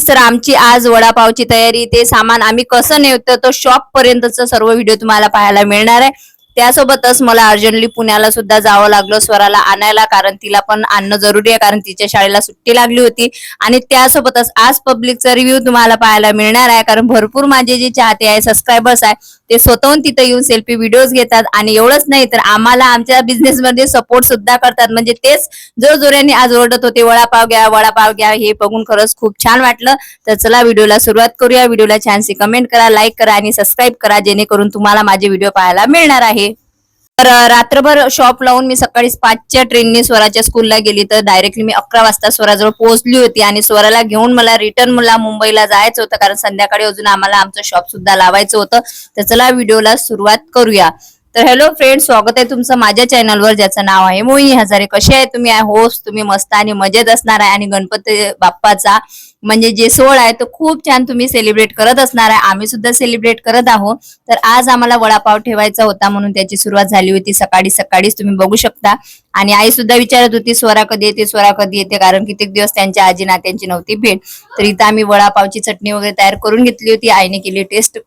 Friends तर आमची आज वडापावची तयारी ते सामान आम्ही कसं नेवतो तो शॉप पर्यंतचा सर्व व्हिडिओ तुम्हाला पाहायला मिळणार आहे. त्यासोबतच मला अर्जंटली पुण्याला सुद्धा जावं लागलं स्वराला आणायला कारण तिला पण आणणं जरुरी आहे कारण तिच्या शाळेला सुट्टी लागली होती. आणि त्यासोबतच आज पब्लिकचा रिव्ह्यू तुम्हाला पाहायला मिळणार आहे कारण भरपूर माझे जे चाहते आहे सबस्क्रायबर्स आहे ते स्वतःहून तिथे येऊन सेल्फी व्हिडिओज घेतात. आणि एवढंच नाही तर आम्हाला आमच्या बिझनेसमध्ये सपोर्ट सुद्धा करतात. म्हणजे तेच जोर जोराने आज ओरडत होते वडापाव घ्या वडापाव घ्या हे बघून खरंच खूप छान वाटलं. तर चला व्हिडिओला सुरुवात करूया. व्हिडिओला छानशी कमेंट करा लाईक करा आणि सबस्क्राईब करा जेणेकरून तुम्हाला माझे व्हिडिओ पाहायला मिळणार आहे. तर रात्रभर शॉप लावून मी सकाळी पाचच्या ट्रेनने स्वराच्या स्कूलला गेली. तर डायरेक्टली मी अकरा वाजता स्वराजवळ पोहोचली होती आणि स्वराला घेऊन मला रिटर्न मला मुंबईला जायचं होतं. कारण संध्याकाळी अजून आम्हाला आमचं शॉप सुद्धा लावायचं होतं. तर चला व्हिडिओला सुरुवात करूया. तर हॅलो फ्रेंड स्वागत आहे तुमचं माझ्या चॅनलवर ज्याचं नाव आहे मोहिनी हजारे. कसे आहे तुम्ही? आय होस्ट तुम्ही मस्त आणि मजेत असणार आहे. आणि गणपती बाप्पाचा म्हणजे जे सोहळ आहे तो खूप छान तुम्ही सेलिब्रेट करत असणार आहे. आम्ही सुद्धा सेलिब्रेट करत आहोत. तर आज आम्हाला वडापाव ठेवायचा होता म्हणून त्याची सुरुवात झाली होती. सकाळी सकाळीच तुम्ही बघू शकता. आणि आई सुद्धा विचारत होती स्वरा कधी येते? स्वरा कधी येते? कारण कित्येक दिवस त्यांच्या आजी नात्यांची नव्हती भेट. तर इथं आम्ही वडापावची चटणी वगैरे तयार करून घेतली होती. आईने केली टेस्ट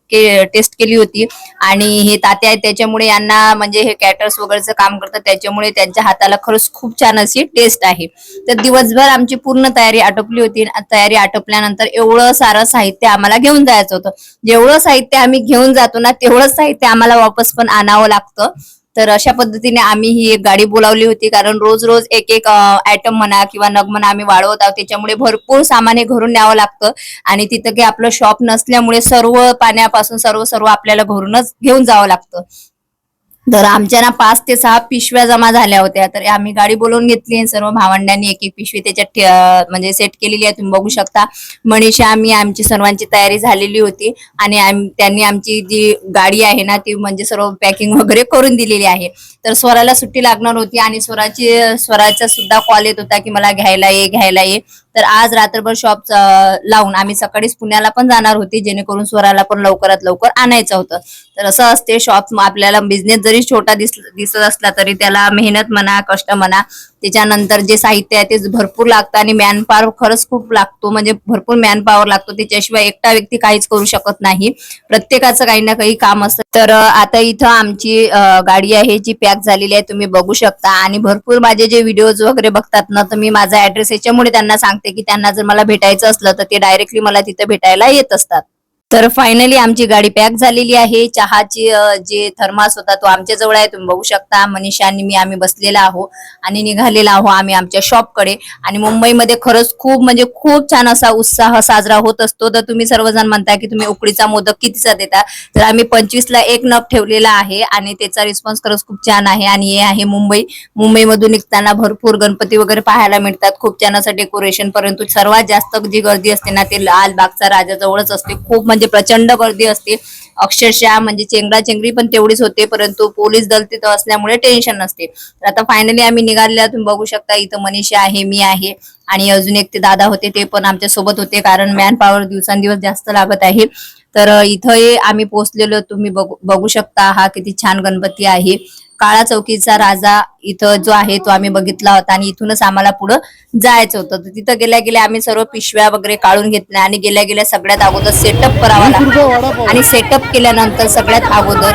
टेस्ट केली होती. आणि हे तात्या आहेत त्याच्यामुळे यांना म्हणजे हे कॅटर्स वगैरेचं काम करतात. त्याच्यामुळे त्यांच्या हाताला खरंच खूप छान अशी टेस्ट आहे. तर दिवसभर आमची पूर्ण तयारी आटोपली होती. तयारी आटोपल्यानंतर एवढं सारं साहित्य आम्हाला घेऊन जायचं होतं. जेवढं साहित्य आम्ही घेऊन जातो ना तेवढंच साहित्य आम्हाला वापस पण आणावं लागतं. तर अशा पद्धतीने आम्ही ही एक गाडी बोलावली होती कारण रोज रोज एक एक आयटम म्हणा किंवा नग म्हणा आम्ही वाढवत आहोत. त्याच्यामुळे भरपूर सामान हे घरून न्यावं लागतं. आणि तिथं काही आपलं शॉप नसल्यामुळे सर्व पाण्यापासून सर्व सर्व आपल्याला घरूनच घेऊन जावं लागतं. तर आमच्या ना पाच ते सहा पिशव्या जमा झाल्या होत्या. तर आम्ही गाडी बोलवून घेतली सर्व भावंडांनी एक एक पिशवी त्याच्यात म्हणजे सेट केलेली आहे. तुम्ही बघू शकता. मनीषा आम्ही आमची सर्वांची तयारी झालेली होती. आणि आम- त्यांनी आमची जी गाडी आहे ना ती म्हणजे सर्व पॅकिंग वगैरे करून दिलेली आहे. तर स्वराला सुट्टी लागणार होती आणि स्वराची स्वराचा सुद्धा कॉल येत होता की मला घ्यायला ये घ्यायला ये. तर आज रात्रभर शॉप लावून आम्ही सकाळीच पुण्याला पण जाणार होती जेणेकरून स्वराला पण लवकरात लवकर आणायचं होतं. तर असं असते शॉप आपल्याला बिझनेस जरी छोटा दिस दिसत असला तरी त्याला मेहनत म्हणा कष्ट म्हणा त्याच्यानंतर जे साहित्य आहे ते भरपूर लागतं आणि मॅनपावर खरंच खूप लागतो. म्हणजे भरपूर मॅनपावर लागतो. त्याच्याशिवाय एकटा व्यक्ती काहीच करू शकत नाही. प्रत्येकाचं काही ना काही काम असतं. तर आता इथं आमची गाडी आहे जी पॅक झालेली आहे तुम्ही बघू शकता. आणि भरपूर माझे जे व्हिडिओज वगैरे बघतात ना तर मी माझा ऍड्रेस याच्यामुळे त्यांना सांगते की त्यांना जर मला भेटायचं असलं तर ते डायरेक्टली मला तिथे भेटायला येत असतात. तर फायनली आमची गाडी पॅक झालेली आहे. चहाची जे थर्मास होता तो आमच्या जवळ आहे. तुम्ही बघू शकता. मनीषा आणि मी आम्ही बसलेला आहो आणि निघालेला आहो आम्ही आमच्या शॉपकडे आणि मुंबईमध्ये खरंच खूप म्हणजे खूप छान असा उत्साह साजरा होत असतो. तर तुम्ही सर्वजण म्हणता की तुम्ही उकडीचा मोदक कितीचा देता? तर आम्ही पंचवीसला एक नग ठेवलेला आहे आणि त्याचा रिस्पॉन्स खरंच खूप छान आहे. आणि हे आहे मुंबई. मुंबईमधून निघताना भरपूर गणपती वगैरे पाहायला मिळतात. खूप छान असं डेकोरेशन परंतु सर्वात जास्त जी गर्दी असते ना ते लालबागचा राजाजवळच असते. खूप म्हणजे म्हणजे प्रचंड गर्दी असते. अक्षरशः म्हणजे चेंगडा चेंगरी पण तेवढीच होते परंतु पोलीस दल तिथं असल्यामुळे टेन्शन नसते. तर आता फायनली आम्ही निघालेला तुम्ही बघू शकता इथं मनीषा आहे मी आहे. आणि अजून एक ते दादा होते ते पण आमच्यासोबत होते कारण मॅन पॉवर दिवसांदिवस जास्त लागत आहे. तर इथं आम्ही पोहोचलेलो तुम्ही बघू बघू शकता हा किती छान गणपती आहे. काळा चौकीचा राजा इथं जो आहे तो आम्ही बघितला होता आणि इथूनच आम्हाला पुढं जायचं होतं. तर तिथं गेल्या गेल्या आम्ही सर्व पिशव्या वगैरे काढून घेतल्या आणि गेल्या गेल्या सगळ्यात अगोदर सेटअप करावा लागला. आणि सेटअप केल्यानंतर सगळ्यात अगोदर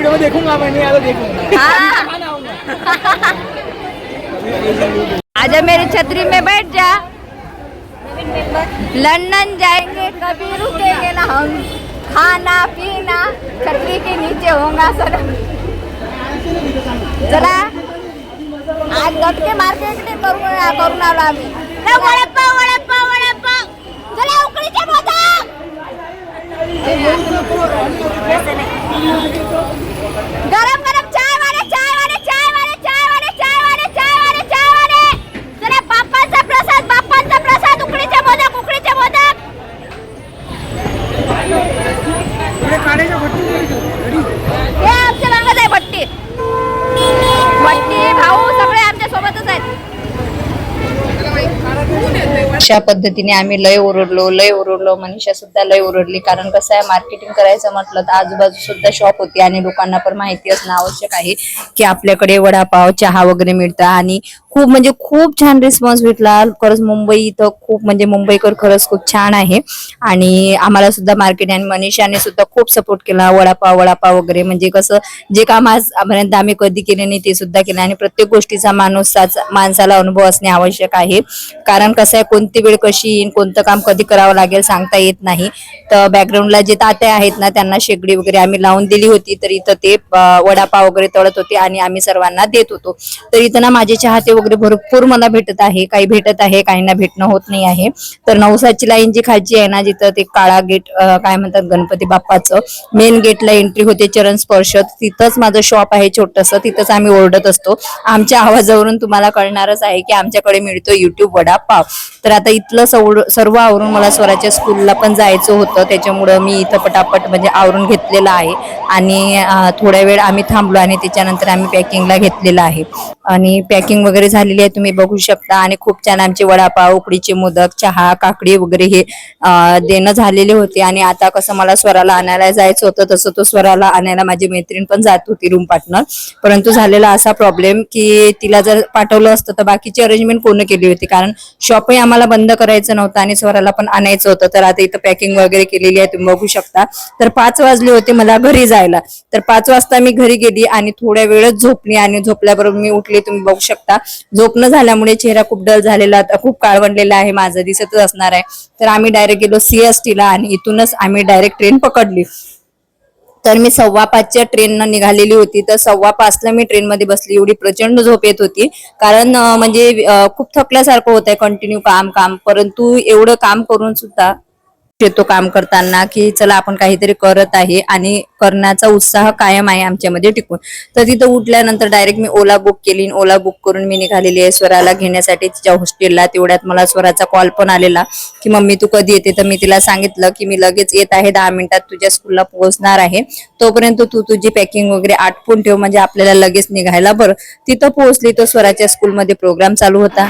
में देखूंगा मैं नहीं आया तो देखूंगा हाँ. खाना आऊंगा आजा मेरी छतरी में बैठ जा. लंदन जाएंगे कभी रुकेंगे ना हम. खाना पीना छतरी के नीचे होगा सर. चला आज गटके मार्केट नाही करून करून आलो आम्ही? ना वडापाव वडापाव वडापाव चला उकडीचे मोदक गरम गरम अशा पद्धतीने आम्ही लय ओरडलो लय ओरडलो मनीषा सुद्धा लय ओरडली. कारण कसं आहे मार्केटिंग करायचं म्हटलं तर आजूबाजू सुद्धा शॉप होती आणि लोकांना पण माहिती असणं आवश्यक आहे की आपल्याकडे वडापाव चहा वगैरे मिळतं आणि खूप म्हणजे खूप छान रिस्पॉन्स भेटला. खरंच मुंबई इथं खूप म्हणजे मुंबईकर खरंच खूप छान आहे. आणि आम्हाला सुद्धा मार्केट आणि मनीषाने सुद्धा खूप सपोर्ट केला. वडापाव वडापाव वगैरे म्हणजे कसं जे काम आजपर्यंत आम्ही कधी केले नाही ते सुद्धा केलं. आणि प्रत्येक गोष्टीचा माणूसाचा माणसाला अनुभव असणे आवश्यक आहे. कारण कसं आहे कोणती वेळ कशी येईल कोणतं काम कधी करावं लागेल सांगता येत नाही. तर बॅकग्राऊंडला जे तात्या आहेत ना त्यांना शेगडी वगैरे आम्ही लावून दिली होती. तर इथं ते वडापाव वगैरे तळत होते आणि आम्ही सर्वांना देत होतो. तर इथं ना माझे चाहते वगैरे भरपूर मला भेटत आहे. काही भेटत आहे काहींना भेटणं होत नाही आहे. तर नवसाची लाईन जी खालची आहे ना जिथं ते काळा गेट काय म्हणतात गणपती बाप्पाचं मेन गेटला एंट्री होते चरण स्पर्श तिथंच माझं शॉप आहे छोटस. तिथंच आम्ही ओरडत असतो. आमच्या आवाजावरून तुम्हाला कळणारच आहे की आमच्याकडे मिळतो युट्यूब वडापाव. तर आता इथलं सर्व आवरून मला स्वराच्या स्कूलला पण जायचं होतं. त्याच्यामुळं मी इथं पटापट म्हणजे आवरून घेतलेलं आहे. आणि थोड्या वेळ आम्ही थांबलो आणि त्याच्यानंतर आम्ही पॅकिंगला घेतलेलं आहे. आणि पॅकिंग वगैरे झालेली आहे तुम्ही बघू शकता. आणि खूप छान आमचे वडापाव उकडीचे मोदक चहा काकडी वगैरे हे देणं झालेले होते. आणि आता कसं मला स्वराला आणायला जायचं होतं तसं तो स्वराला आणायला माझी मैत्रीण पण जात होती रूम पार्टनर परंतु झालेला असा प्रॉब्लेम की तिला जर पाठवलं असतं तर बाकीची अरेंजमेंट कोण केली होती? कारण शॉपही आम्हाला बंद करायचं नव्हतं आणि स्वराला पण आणायचं होतं. तर आता इथं पॅकिंग वगैरे केलेली आहे तुम्ही बघू शकता. तर पाच वाजले होते मला घरी जायला. तर पाच वाजता मी घरी गेली आणि थोड्या वेळच झोपली आणि झोपल्याबरोबर मी उठली. तुम्ही बघू शकता. झोपणं झाल्यामुळे चेहरा खूप डल झालेला खूप काळवंडलेला आहे माझा दिसतच असणार आहे. तर आम्ही डायरेक्ट गेलो सीएसटीला आणि इथूनच आम्ही डायरेक्ट ट्रेन पकडली. तर मी सव्वा पाचच्या ट्रेननं निघालेली होती. तर सव्वा पाचला मी ट्रेनमध्ये बसली. एवढी प्रचंड झोप येत होती. कारण म्हणजे खूप थकल्यासारखं होत आहे कंटिन्यू काम काम. परंतु एवढं काम करून सुद्धा येतो काम करताना की चला आपण काहीतरी करत आहे आणि करण्याचा उत्साह कायम आहे आमच्यामध्ये टिकून. तर तिथं उठल्यानंतर डायरेक्ट मी ओला बुक केली ओला बुक करून मी निघालेली आहे स्वराला घेण्यासाठी तिच्या हॉस्टेलला तेवढ्यात मला स्वराचा कॉल पण आलेला की मम्मी तू कधी येते? तर मी तिला सांगितलं की मी लगेच येत आहे. दहा मिनिटात तुझ्या स्कूलला पोहोचणार आहे. तोपर्यंत तू तुझी पॅकिंग वगैरे आटपून ठेव. म्हणजे आपल्याला लगेच निघायला बरं. तिथं पोहोचली तर स्वराच्या स्कूलमध्ये प्रोग्राम चालू होता.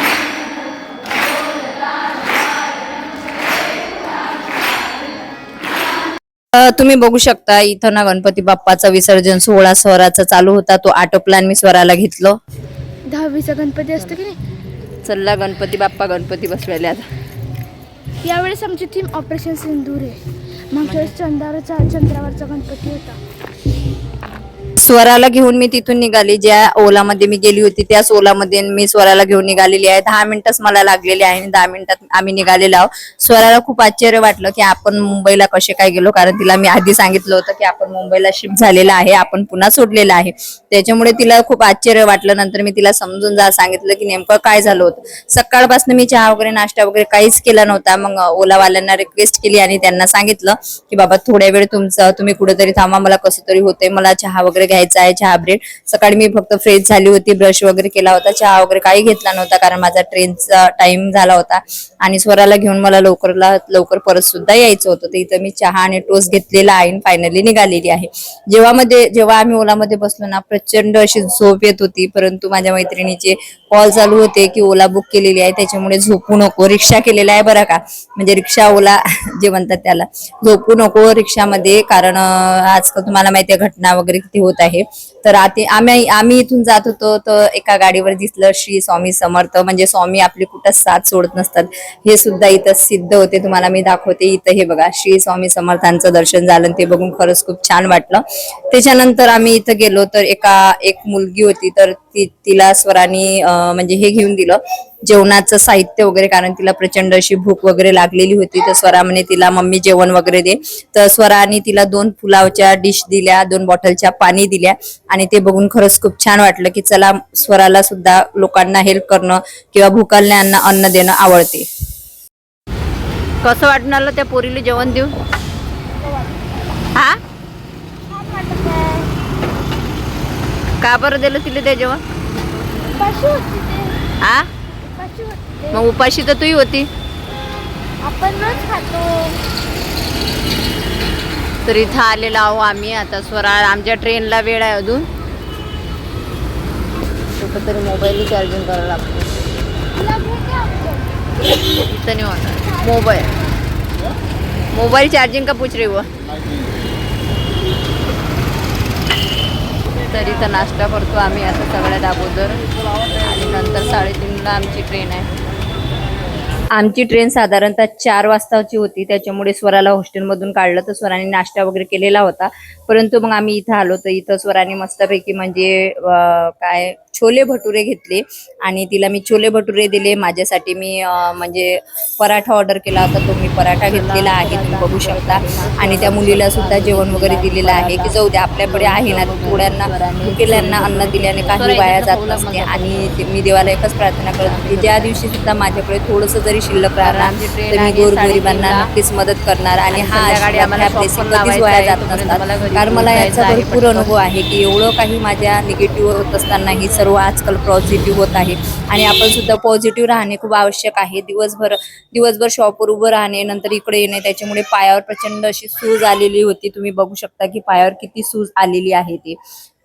तुम्ही बघू शकता इथं ना गणपती बाप्पाचा विसर्जन सोहळा स्वराचा चालू होता तो आटोपला आणि मी स्वराला घेतलो. दहावीचा गणपती असतो की नाही? चल्ला गणपती बाप्पा गणपती बसलेले आता. यावेळेस आमची टीम ऑपरेशन सिंदूर आहे. मागच्या वेळेस चंद्रावरचा चंद्रावरचा गणपती होता. स्वराला घेऊन मी तिथून निघाली. ज्या ओलामध्ये मी गेली होती त्याच ओलामध्ये मी स्वराला घेऊन निघालेली आहे. दहा मिनिटच मला लागलेली आहे आणि दहा मिनिटात आम्ही निघालेलो आहोत. स्वराला खूप आश्चर्य वाटलं की आपण मुंबईला कसे काय गेलो कारण तिला मी आधी सांगितलं होतं की आपण मुंबईला शिफ्ट झालेला आहे आपण पुन्हा सोडलेलं आहे. त्याच्यामुळे तिला खूप आश्चर्य वाटलं. नंतर मी तिला समजून जा सांगितलं की नेमकं काय झालं होतं. सकाळपासून मी चहा वगैरे नाश्ता वगैरे काहीच केला नव्हता. मग ओलावाल्यांना रिक्वेस्ट केली आणि त्यांना सांगितलं की बाबा थोड्या वेळ तुमचं तुम्ही कुठेतरी थांबा मला कसं तरी होतंय मला चहा वगैरे घ्यायचा आहे चहा ब्रेड सकाळी मी फक्त फ्रेश झाली होती ब्रश वगैरे केला होता. चहा वगैरे काही घेतला नव्हता कारण माझा ट्रेनचा टाइम झाला होता. आणि स्वराला घेऊन मला लवकरला लवकर परत सुद्धा यायचं होतं. तर इथं मी चहा आणि टोस्ट घेतलेला आहे फायनली निघालेली आहे. जेव्हा मध्ये जेव्हा आम्ही ओलामध्ये बसलो ना प्रचंड अशी झोप येत होती. परंतु माझ्या मैत्रिणीचे कॉल चालू होते की ओला बुक केलेली आहे. त्याच्यामुळे झोपू नको. रिक्षा केलेला आहे बरं का? म्हणजे रिक्षा ओला जे म्हणतात त्याला. झोपू नको रिक्षामध्ये कारण आजकाल तुम्हाला माहिती आहे घटना वगैरे किती होत आहे. आहे. तर आते आम्ही आम्ही इथून जात होतो तर एका गाडीवर दिसलं श्री स्वामी समर्थ. म्हणजे स्वामी आपली कुठं साथ सोडत नसतात. हे सुद्धा इथं सिद्ध होते तुम्हाला मी दाखवते. इथं हे बघा श्री स्वामी समर्थांचं दर्शन झालं ते बघून खरंच खूप छान वाटलं. त्याच्यानंतर आम्ही इथं गेलो तर एका एक मुलगी होती तर ती तिला स्वरांनी म्हणजे हे घेऊन दिलं. जेवणाचं साहित्य वगैरे कारण तिला प्रचंड अशी भूक वगैरे लागलेली होती तर स्वरा म्हणे तिला मम्मी जेवण वगैरे दे. तर स्वराने तिला दोन पुलावच्या डिश दिल्या दोन बॉटलच्या पाणी दिल्या. आणि ते बघून खरंच खूप छान वाटलं की चला स्वराला सुद्धा लोकांना हेल्प करणं किंवा भूकलण्यांना अन्न देणं आवडते. कसं वाटणार त्या पोरीला जेवण देऊ हा? का बरं दिलं तिला ते जेवण? ते. हा? मग उपाशी तर तुही होती. आपण रोज खातो. तर इथं आलेलो आहो आम्ही. आता स्वराळ आमच्या ट्रेनला वेळ आहे अजून. कुठं तरी मोबाईल चार्जिंग करावं लागतो. इथं नाही होणार. मोबाईल मोबाईल चार्जिंग का पूछ रही वो तर इथं नाश्ता करतो आम्ही. आता सगळ्यात अगोदर आणि नंतर साडेतीनला आमची ट्रेन आहे. आमची ट्रेन साधारणतः चार वाजताची होती. त्याच्यामुळे स्वराला हॉस्टेलमधून काढलं तर स्वराने नाश्ता वगैरे केलेला होता. परंतु मग आम्ही इथं आलो तर इथं स्वराने मस्तपैकी म्हणजे काय छोले भटुरे घेतले आणि तिला मी छोले भटुरे दिले. माझ्यासाठी मी म्हणजे पराठा ऑर्डर केला होता. तो मी पराठा घेतलेला आहे. तुम्ही बघू शकता. आणि त्या मुलीला सुद्धा जेवण वगैरे दिलेलं आहे की जाऊ द्या आपल्याकडे आहे ना. थोड्यांना भुकेल्यांना अन्न दिल्याने काही वाया जात नसते. आणि मी देवाला एकच प्रार्थना करत होती ज्या दिवशी सुद्धा माझ्याकडे थोडंसं जरी शिल्लक राहणार. तर मी गोरगरिबांना नक्कीच मदत करणार आणि हा blessing कधीच वाया जात नसतात. कारण मला याचा भरपूर अनुभव आहे की एवढं काही माझ्या निगेटिव्ह होत असतानाही सर्व आजकाल पॉझिटिव्ह होत आहे. आणि आपण सुद्धा पॉझिटिव्ह राहणे खूप आवश्यक आहे. दिवसभर दिवसभर शॉपवर उभं राहणे नंतर इकडे येणे त्याच्यामुळे पायावर प्रचंड अशी सूज आलेली होती. तुम्ही बघू शकता की पायावर किती सूज आलेली आहे ती.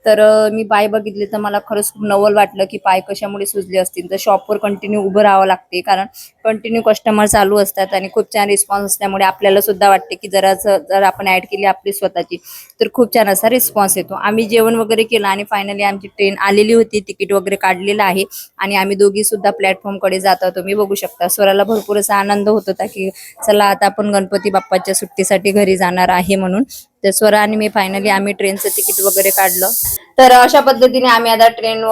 तर मी पाय बघितले तर मला खरंच खूप नवल वाटलं की पाय कशामुळे सुजले असतील. तर शॉपवर कंटिन्यू उभं राहावं लागते. कारण कंटिन्यू कस्टमर चालू असतात आणि खूप छान रिस्पॉन्स असल्यामुळे आपल्याला सुद्धा वाटते की जरा जर आपण ऍड केली आपली स्वतःची तर खूप छान असा रिस्पॉन्स येतो. आम्ही जेवण वगैरे केलं आणि फायनली आमची ट्रेन आलेली होती. तिकीट वगैरे काढलेलं आहे. आणि आम्ही दोघी सुद्धा प्लॅटफॉर्मकडे जात होतो. मी बघू शकता. स्वराला भरपूर असा आनंद होत होता की चला आता आपण गणपती बाप्पाच्या सुट्टीसाठी घरी जाणार आहे म्हणून. तर स्वरा आणि मी फायनली आम्ही ट्रेनचं तिकीट वगैरे काढलं. तर अशा पद्धतीने आम्ही आता ट्रेन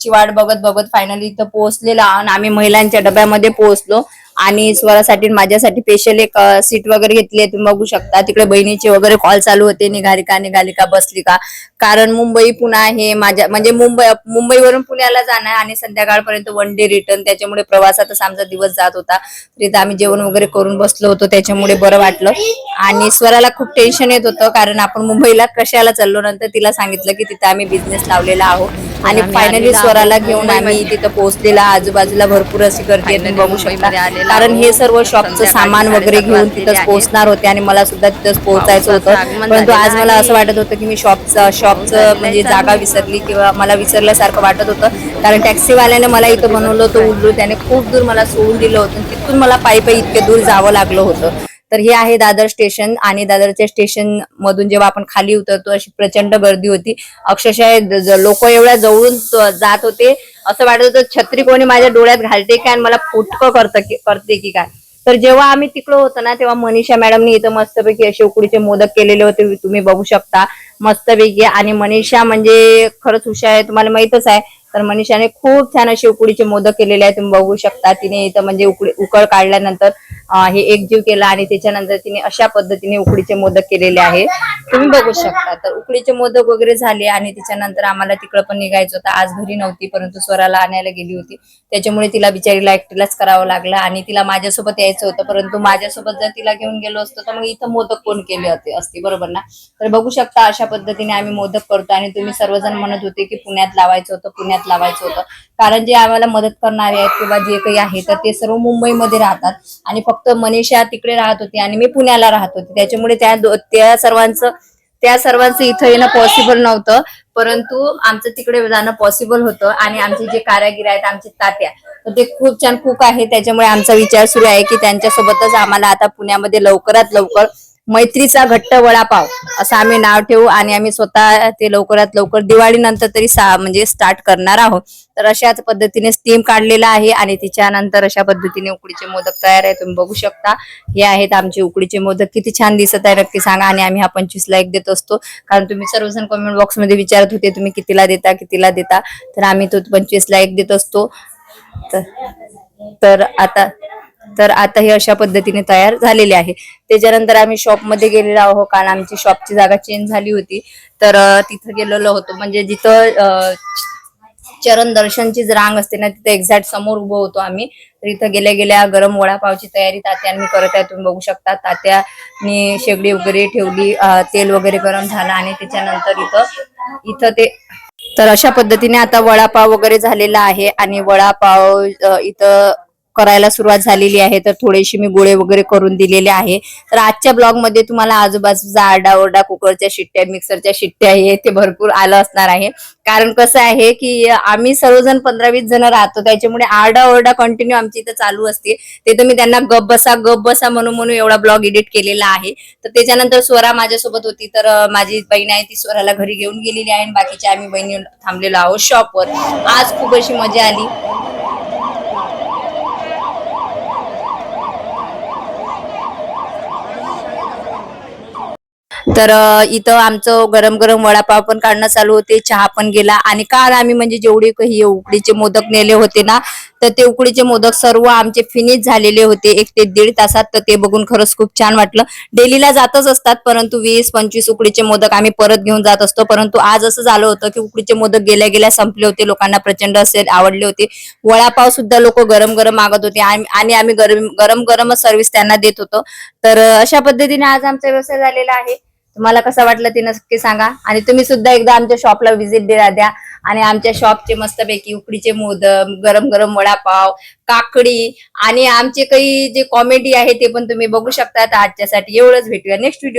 ची वाट बघत बघत फायनली इथं पोहोचलेलो आणि आम्ही महिलांच्या डब्यामध्ये पोहोचलो. आणि स्वरासाठी माझ्यासाठी स्पेशल एक सीट वगैरे घेतली आहे. तुम्ही बघू शकता. तिकडे बहिणीचे वगैरे कॉल चालू होते. निघाली का? निघाली का? बसली का? कारण मुंबई पुन्हा हे माझ्या म्हणजे मुंबई मुंबईवरून पुण्याला जाणं आणि संध्याकाळपर्यंत वन डे रिटर्न त्याच्यामुळे प्रवासातच आमचा दिवस जात होता. तिथं आम्ही जेवण वगैरे करून बसलो होतो. त्याच्यामुळे बरं वाटलं. आणि स्वराला खूप टेन्शन येत होतं. कारण आपण मुंबईला कशाला चाललो? नंतर तिला सांगितलं की तिथं आम्ही बिझनेस लावलेला आहोत. आणि फायनली स्वराला घेऊन आम्ही तिथं पोहोचलेला आजूबाजूला भरपूर अशी गर्दी आहे बघू शकता. कारण हे सर्व शॉपचं सामान वगैरे घेऊन तिथंच पोहोचणार होते आणि मला सुद्धा तिथंच पोहोचायचं होतं. परंतु आज मला असं वाटत होतं की मी शॉपचं शॉपचं म्हणजे जागा विसरली किंवा मला विसरल्यासारखं वाटत होतं. कारण टॅक्सीवाल्याने मला इथं बनवलं होतं उल्लू त्याने खूप दूर मला सोडून दिलं होतं तिथून मला पायी पायी इतके दूर जावं लागलं होतं. तर हे आहे दादर स्टेशन आणि दादरच्या स्टेशन मधून जेव्हा आपण खाली उतरतो अशी प्रचंड गर्दी होती. अक्षरशः लोक एवढ्या जवळून जात होते. असं वाटत होतं छत्री कोणी माझ्या डोळ्यात घालते काय आणि मला फुटकं करतं की- करते की काय? तर जेव्हा आम्ही तिकडं होतो ना तेव्हा मनीषा मॅडमनी इथं मस्तपैकी असे उकडीचे मोदक केलेले होते. तुम्ही बघू शकता. मस्तपैकी. आणि मनीषा म्हणजे खरंच हुशार आहे तुम्हाला माहितच आहे. तर मनीषाने खूप छान असे उकडीचे मोदक केलेले आहे तुम्ही बघू शकता. तिने इथं म्हणजे उकड उकळ काढल्यानंतर हे एकजीव केला आणि त्याच्यानंतर तिने अशा पद्धतीने उकडीचे मोदक केलेले आहे तुम्ही बघू शकता. तर उकडीचे मोदक वगैरे झाले आणि त्याच्यानंतर आम्हाला तिकडं पण निघायचं होतं. आज घरी नव्हती परंतु स्वराला आणायला गेली होती. त्याच्यामुळे तिला बिचारीला एकटीलाच करावं लागलं आणि तिला माझ्यासोबत यायचं होतं. परंतु माझ्यासोबत जर तिला घेऊन गेलो असतो तर मग इथं मोदक कोण केले होते असते बरोबर ना? तर बघू शकता अशा पद्धतीने आम्ही मोदक करतो आणि तुम्ही सर्वजण म्हणत होते की पुण्यात लावायचं होतं पुण्यात लावायचं होतं. कारण जे आम्हाला मदत करणारे आहेत किंवा जे काही आहे तर ते सर्व मुंबईमध्ये राहतात आणि फक्त मनीषा तिकडे राहत होती आणि मी पुण्याला राहत होते. त्याच्यामुळे त्या त्या सर्वांचं त्या सर्वांचं इथं येणं पॉसिबल नव्हतं. परंतु आमचं तिकडे जाणं पॉसिबल होतं आणि आमचे जे कारागीर आहेत आमचे तात्या तर ते खूप छान कुक आहे. त्याच्यामुळे आमचा विचार सुरू आहे की त्यांच्यासोबतच आम्हाला आता पुण्यामध्ये लवकरात लवकर मैत्रीचा घट्ट वडापाव असं आम्ही नाव ठेवू आणि आम्ही स्वतः ते लवकरात लवकर दिवाळीनंतर तरी सा म्हणजे स्टार्ट करणार आहोत. तर अशाच पद्धतीने स्टीम काढलेला आहे आणि तिच्यानंतर अशा पद्धतीने उकडीचे मोदक तयार आहे. तुम्ही बघू शकता. हे आहेत आमचे उकडीचे मोदक. किती छान दिसत आहे. नक्की सांगा आणि आम्ही हा पंचवीसला एक देत असतो. कारण तुम्ही सर्वजण कमेंट बॉक्समध्ये विचारत होते तुम्ही कितीला देता कितीला देता. तर आम्ही तो पंचवीसला एक देत असतो. तर तर आता तर आता हे अशा पद्धतीने तयार झालेले आहे. त्याच्यानंतर आम्ही शॉपमध्ये गेलेलो आहोत. कारण आमची शॉपची जागा चेंज झाली होती. तर तिथं गेलेलो होतो. म्हणजे जिथं चरण दर्शनची रांग असते ना तिथे एक्झॅक्ट समोर उभं होतो आम्ही. तर इथं गेल्या गेल्या गरम वडापावची तयारी तात्यांनी करत आहे. तुम्ही बघू शकता तात्यानी शेगडी वगैरे ठेवली तेल वगैरे गरम झालं आणि त्याच्यानंतर इथं इथं ते तर अशा पद्धतीने आता वडापाव वगैरे झालेला आहे. आणि वडापाव इथं करायला सुरुवात झालेली आहे तर थोडेसे मी गोळे वगैरे करून दिलेले आहे. तर आजच्या ब्लॉगमध्ये तुम्हाला आजूबाजूचा आरडाओरडा कुकरच्या शिट्ट्या मिक्सरच्या शिट्ट्या हे ते भरपूर आलं असणार आहे. कारण कसं आहे की आम्ही सर्वजण पंधरा वीस जण राहतो त्याच्यामुळे आरडाओरडा कंटिन्यू आमची इथं चालू असते. ते तर मी त्यांना गप बसा गप बसा म्हणून म्हणून एवढा ब्लॉग एडिट केलेला आहे. तर त्याच्यानंतर स्वरा माझ्यासोबत होती तर माझी बहीण आहे ती स्वराला घरी घेऊन गेलेली आहे आणि बाकीच्या आम्ही बहिणी थांबलेलो आहोत शॉपवर आज खूप अशी मजा आली. तर इथं आमचं गरम गरम वडापाव पण काढणं चालू होते चहा पण गेला. आणि काल आम्ही म्हणजे जेवढे काही उकडीचे मोदक नेले होते ना तर ते उकडीचे मोदक सर्व आमचे फिनिश झालेले होते एक ते दीड तासात. तर ते बघून खरंच खूप छान वाटलं. डेलीला जातच असतात परंतु वीस पंचवीस उकडीचे मोदक आम्ही परत घेऊन जात असतो. परंतु आज असं झालं होतं की उकडीचे मोदक गेल्या गेल्या संपले होते लोकांना प्रचंड असे आवडले होते. वडापाव सुद्धा लोक गरम गरम मागत होते. आणि आम्ही गरम गरम गरमच सर्व्हिस त्यांना देत होतो. तर अशा पद्धतीने आज आमचा व्यवसाय झालेला आहे. तुम्हाला कसं वाटलं ते नक्की सांगा. आणि तुम्ही सुद्धा एकदा आमच्या शॉपला व्हिजिट द्या द्या. आणि आमच्या शॉपचे मस्तपैकी उकडीचे मोदक गरम गरम वडापाव काकडी आणि आमचे काही जे कॉमेडी आहे ते पण तुम्ही बघू शकता आजच्यासाठी एवढंच भेटूया. Next video